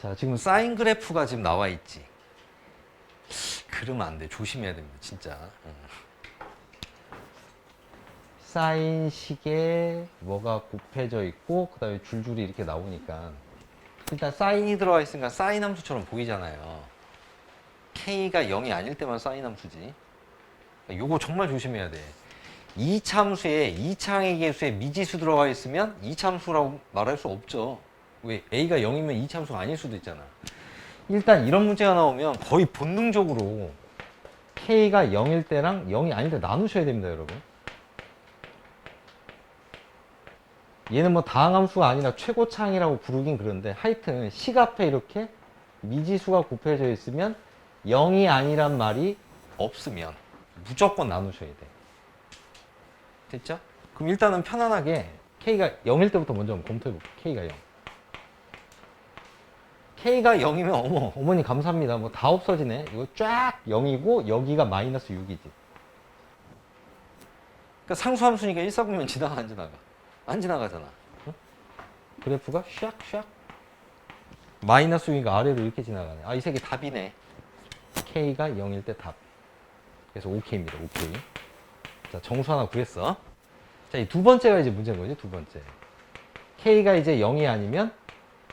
자, 지금 사인 그래프가 지금 나와 있지. 그러면 안 돼. 조심해야 됩니다. 진짜. 응. 사인식에 뭐가 곱해져 있고 그 다음에 줄줄이 이렇게 나오니까 일단 사인이 들어가 있으니까 사인 함수처럼 보이잖아요. k가 0이 아닐 때만 사인 함수지. 요거 정말 조심해야 돼. 이참수에 이차항의 개수에 미지수 들어가 있으면 이참수라고 말할 수 없죠. 왜 a가 0이면 이참수가 아닐 수도 있잖아. 일단 이런 문제가 나오면 거의 본능적으로 k가 0일 때랑 0이 아닐 때 나누셔야 됩니다, 여러분. 얘는 뭐 다항함수가 아니라 최고차항이라고 부르긴 그런데 하여튼 식 앞에 이렇게 미지수가 곱해져 있으면 0이 아니란 말이 없으면 무조건 나누셔야 돼. 됐죠? 그럼 일단은 편안하게 k가 0일 때부터 먼저 검토해볼게요. k가 0. K가 0이면 어머 어머니 감사합니다. 뭐 다 없어지네. 이거 쫙 0이고 여기가 마이너스 6이지. 그러니까 상수함수니까 1사분면 지나가 안 지나가? 안 지나가잖아. 응? 그래프가 샥샥 마이너스 6이가 아래로 이렇게 지나가네. 아 이 색이 답이네. k가 0일 때 답. 그래서 OK입니다. OK. 자 정수 하나 구했어. 자이 두 번째가 이제 문제인 거지 두 번째. k가 이제 0이 아니면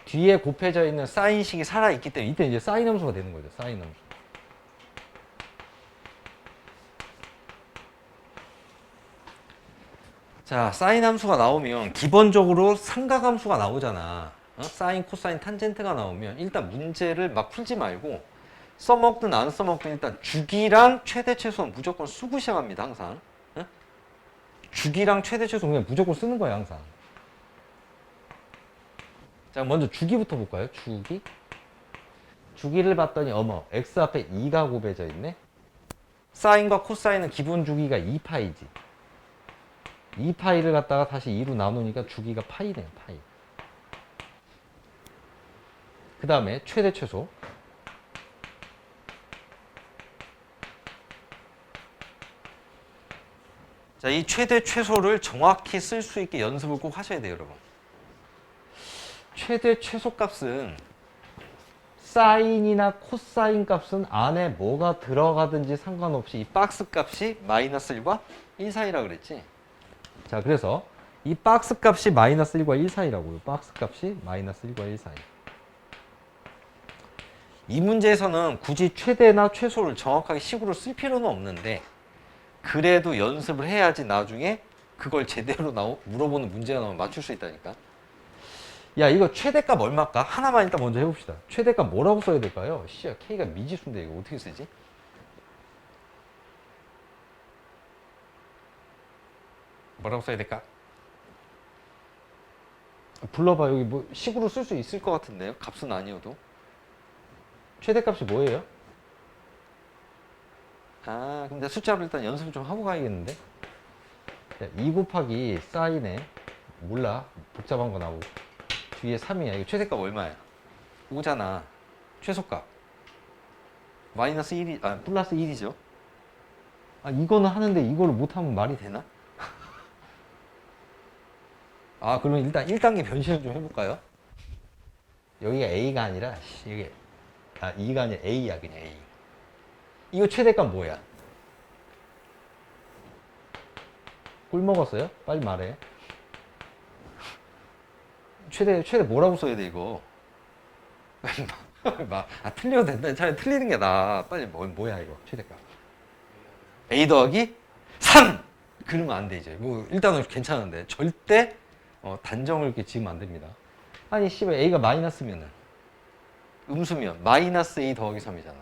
뒤에 곱해져 있는 사인식이 살아 있기 때문에 이때 이제 사인 함수가 되는 거죠. 사인 함수. 자, 사인 함수가 나오면 기본적으로 삼각함수가 나오잖아. 어? 사인, 코사인, 탄젠트가 나오면 일단 문제를 막 풀지 말고 써먹든 안 써먹든 일단 주기랑 최대 최소는 무조건 쓰고 시작합니다. 항상. 어? 주기랑 최대 최소 그냥 무조건 쓰는 거예요. 항상. 자, 먼저 주기부터 볼까요? 주기. 주기를 봤더니 어머, x 앞에 2가 곱해져 있네. 사인과 코사인은 기본 주기가 2파이지. 2파이를 갖다가 다시 2로 나누니까 주기가 파이네요, 파이. 그 다음에 최대 최소. 자, 이 최대 최소를 정확히 쓸 수 있게 연습을 꼭 하셔야 돼요, 여러분. 최대 최소 값은 사인이나 코사인 값은 안에 뭐가 들어가든지 상관없이 이 박스 값이 마이너스 1과 1 사이라 그랬지. 자, 그래서 이 박스 값이 마이너스 1과 1 사이라고요. 박스 값이 마이너스 1과 1 사이. 이 문제에서는 굳이 최대나 최소를 정확하게 식으로 쓸 필요는 없는데 그래도 연습을 해야지 나중에 그걸 제대로 나오, 물어보는 문제가 나오면 맞출 수 있다니까. 야 이거 최대값 얼마일까? 하나만 일단 먼저 해봅시다. 최대값 뭐라고 써야 될까요? 씨야 K가 미지수인데 이거 어떻게 쓰지? 뭐라고 써야 될까? 불러봐 여기 뭐 식으로 쓸 수 있을 것 같은데요? 값은 아니어도 최대값이 뭐예요? 아 내가 숫자로 일단 연습을 좀 하고 가야겠는데 자, 2 곱하기 사인에 몰라 복잡한 거 나오고 뒤에 3이야 이거 최대값 얼마야? 5잖아 최소값 마이너스 1이 아 플러스 1이죠 아 이거는 하는데 이거를 못하면 말이 되나? 아 그러면 일단 1단계 변신을 좀 해볼까요? 여기가 A가 아니라 씨, 이게 아 2가 아니라 A야 그냥 A 이거 최대값 뭐야? 꿀 먹었어요? 빨리 말해 최대 최대 뭐라고 써야 돼 이거? 막, 아 틀려도 된다. 차라리 틀리는 게 나아. 빨리 뭐 뭐야 이거 최대값? a 더하기 3. 그러면 안 되죠. 뭐 일단은 괜찮은데 절대 어, 단정을 이렇게 지으면 안 됩니다. 아니 씨발 a가 마이너스면은 음수면 마이너스 a 더하기 3이잖아.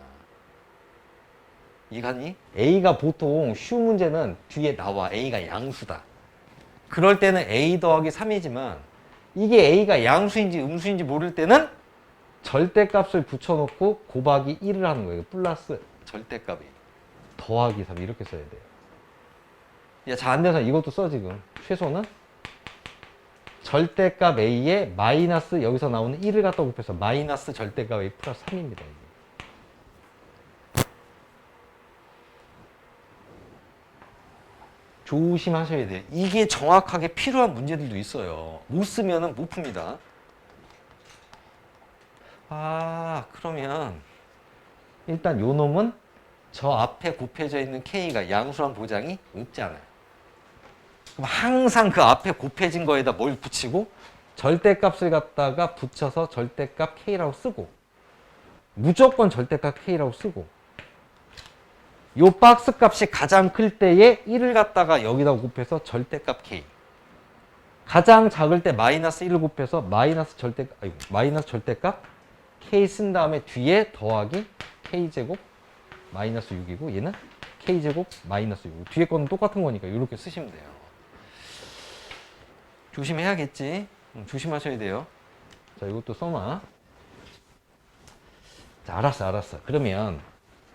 이가니? a가 보통 쉬운 문제는 뒤에 나와 a가 양수다. 그럴 때는 a 더하기 3이지만 이게 a가 양수인지 음수인지 모를 때는 절대값을 붙여놓고 곱하기 1을 하는 거예요. 플러스 절대값이 더하기 3 이렇게 써야 돼요. 야, 잘 안 돼서 이것도 써 지금. 최소는 절대값 a에 마이너스 여기서 나오는 1을 갖다 곱해서 마이너스 절대값 a 플러스 3입니다. 이게. 조심하셔야 돼요. 이게 정확하게 필요한 문제들도 있어요. 못 쓰면은 못 풉니다. 아, 그러면 일단 요 놈은 저 앞에 곱해져 있는 K가 양수란 보장이 없잖아요. 그럼 항상 그 앞에 곱해진 거에다 뭘 붙이고 절대값을 갖다가 붙여서 절대값 K라고 쓰고 무조건 절대값 K라고 쓰고 요 박스 값이 가장 클 때에 1을 갖다가 여기다 곱해서 절대값 K. 가장 작을 때 마이너스 1을 곱해서 마이너스 절대 아이고 마이너스 절대값 K 쓴 다음에 뒤에 더하기 K제곱 마이너스 6이고 얘는 K제곱 마이너스 6 뒤에 거는 똑같은 거니까 이렇게 쓰시면 돼요. 조심해야겠지? 음, 조심하셔야 돼요. 자 이것도 써놔. 자 알았어 알았어. 그러면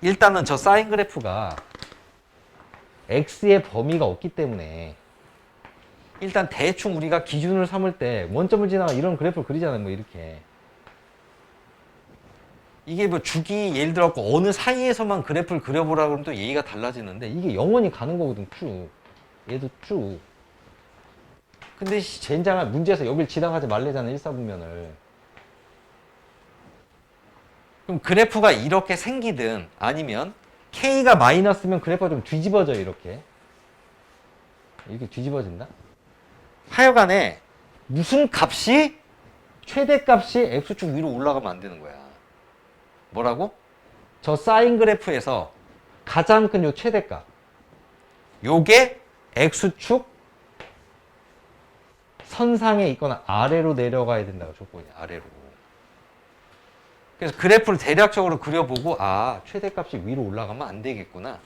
일단은 저 사인 그래프가 x의 범위가 없기 때문에 일단 대충 우리가 기준을 삼을 때 원점을 지나가 이런 그래프를 그리잖아요 뭐 이렇게. 이게 뭐 주기 예를 들어 갖고 어느 사이에서만 그래프를 그려보라 그러면 또 얘기가 달라지는데 이게 영원히 가는 거거든 쭉 얘도 쭉 근데 씨, 젠장한 문제에서 여길 지나가지 말래잖아 일사분면을 그럼 그래프가 이렇게 생기든 아니면 K가 마이너스면 그래프가 좀 뒤집어져 이렇게. 이렇게 뒤집어진다? 하여간에 무슨 값이? 최대값이 x축 위로 올라가면 안 되는 거야. 뭐라고? 저 사인 그래프에서 가장 큰 요 최대값. 요게 x축 선상에 있거나 아래로 내려가야 된다고 조건이 아래로 그래서 그래프를 대략적으로 그려보고 아 최대값이 위로 올라가면 안 되겠구나.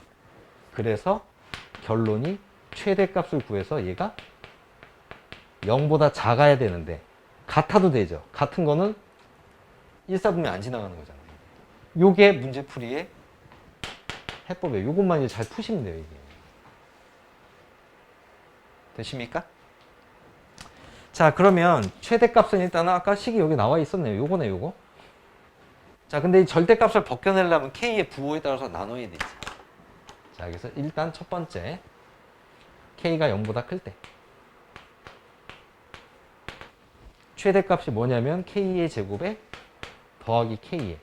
그래서 결론이 최대값을 구해서 얘가 0보다 작아야 되는데 같아도 되죠. 같은 거는 1사분면 안 지나가는 거잖아요. 요게 문제풀이의 해법이에요. 요것만 이제 잘 푸시면 돼요 이게. 되십니까? 자 그러면 최대값은 일단 아까 식이 여기 나와 있었네요. 요거네 요거 자 근데 이 절대값을 벗겨내려면 k의 부호에 따라서 나눠야 되지. 자 그래서 일단 첫 번째. K가 0보다 클 때. 최대값이 뭐냐면 k의 제곱에 더하기 k의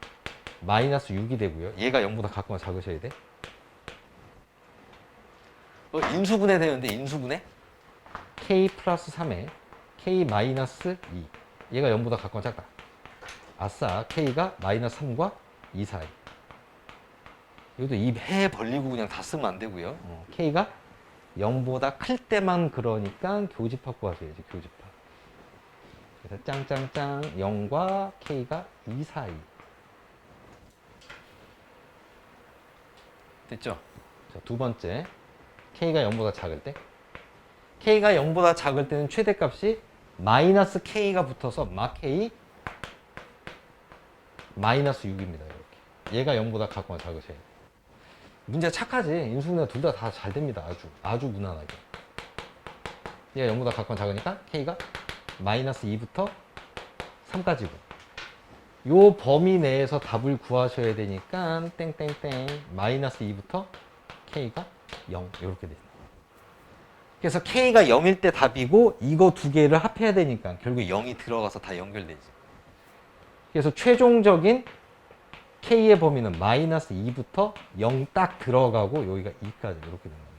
마이너스 6이 되고요. 얘가 0보다 같거나 작으셔야 돼. 어, 인수분해 되는데 인수분해? K 플러스 3에 k 마이너스 2 얘가 0보다 같거나 작다 아싸 k가 마이너스 3과 2 사이. 이것도 입해 벌리고 그냥 다 쓰면 안 되고요. 어, k가 0보다 클 때만 그러니까 교집합 구하셔야지 교집합. 그래서 짱짱짱 0과 k가 2 사이. 됐죠? 자, 두 번째. K가 0보다 작을 때. K가 0보다 작을 때는 최대값이 마이너스 k가 붙어서 마 k 마이너스 6입니다. 이렇게. 얘가 0보다 같거나 작으셔야 돼요. 문제 착하지. 인수분해 둘다 다 잘 됩니다. 아주 아주 무난하게. 얘가 0보다 같거나 작으니까 k가 마이너스 2부터 3까지고 요 범위 내에서 답을 구하셔야 되니까 땡땡땡 마이너스 2부터 k가 0 이렇게 돼요. 그래서 k가 0일 때 답이고 이거 두 개를 합해야 되니까 결국 0이 들어가서 다 연결되지. 그래서 최종적인 k의 범위는 마이너스 2부터 0 딱 들어가고 여기가 2까지 이렇게 되는.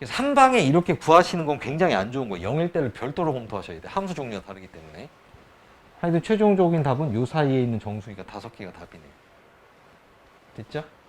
그래서 한 방에 이렇게 구하시는 건 굉장히 안 좋은 거예요. 0일 때를 별도로 검토하셔야 돼. 함수 종류가 다르기 때문에. 하여튼 최종적인 답은 요 사이에 있는 정수니까 다섯 개가 답이네요. 됐죠? 음.